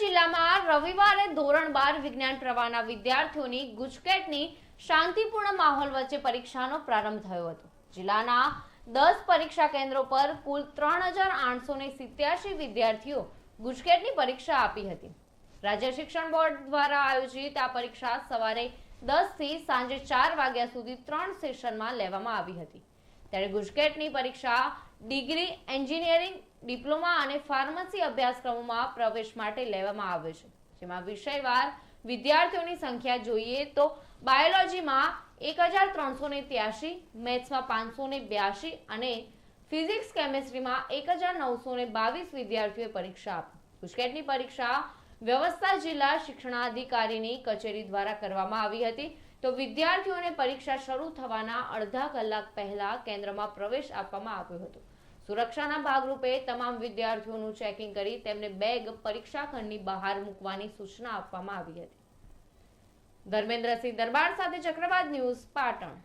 જિલ્લામાં રવિવારે ધોરણ બાર વિજ્ઞાન પ્રવાહના વિદ્યાર્થીઓની ગુજકેટની શાંતિપૂર્ણ માહોલ વચ્ચે પરીક્ષાનો પ્રારંભ થયો હતો. જિલ્લાના દસ પરીક્ષા કેન્દ્રો પર કુલ ત્રણ હજાર આઠસો સિત્યાસી વિદ્યાર્થીઓ ગુજકેટની પરીક્ષા આપી હતી. રાજ્ય શિક્ષણ બોર્ડ દ્વારા આયોજિત આ પરીક્ષા સવારે દસથી સાંજે ચાર વાગ્યા સુધી ત્રણ સેશનમાં લેવામાં આવી હતી. ત્યારે ગુજકેટની પરીક્ષા ડિગ્રી એન્જિનિયરિંગ ડિપ્લોમા અને ફાર્મસી અભ્યાસક્રમોમાં પ્રવેશ માટે લેવામાં આવે છે. જેમાં વિષયવાર વિદ્યાર્થીઓની સંખ્યા જોઈએ તો બાયોલોજીમાં એક હજાર ત્રણસો ને ત્યાસી મેથ્સમાં પાંચસો ને બ્યાસી અને ફિઝિક્સ કેમેસ્ટ્રીમાં એક હજાર નવસો ને બાવીસ વિદ્યાર્થીઓએ પરીક્ષા આપી. ગુજકેટની પરીક્ષા વ્યવસ્થા જિલ્લા શિક્ષણાધિકારીની કચેરી દ્વારા કરવામાં આવી હતી. તો વિદ્યાર્થીઓને પરીક્ષા શરૂ થવાના અડધા કલાક પહેલા કેન્દ્રમાં પ્રવેશ આપવામાં આવ્યો હતો. સુરક્ષાના ભાગરૂપે તમામ વિદ્યાર્થીઓનું ચેકિંગ કરી તેમને બેગ પરીક્ષા ખંડની બહાર મૂકવાની સૂચના આપવામાં આવી હતી. ધર્મેન્દ્રસિંહ દરબાર સાથે ચક્રવાત ન્યૂઝ પાટણ.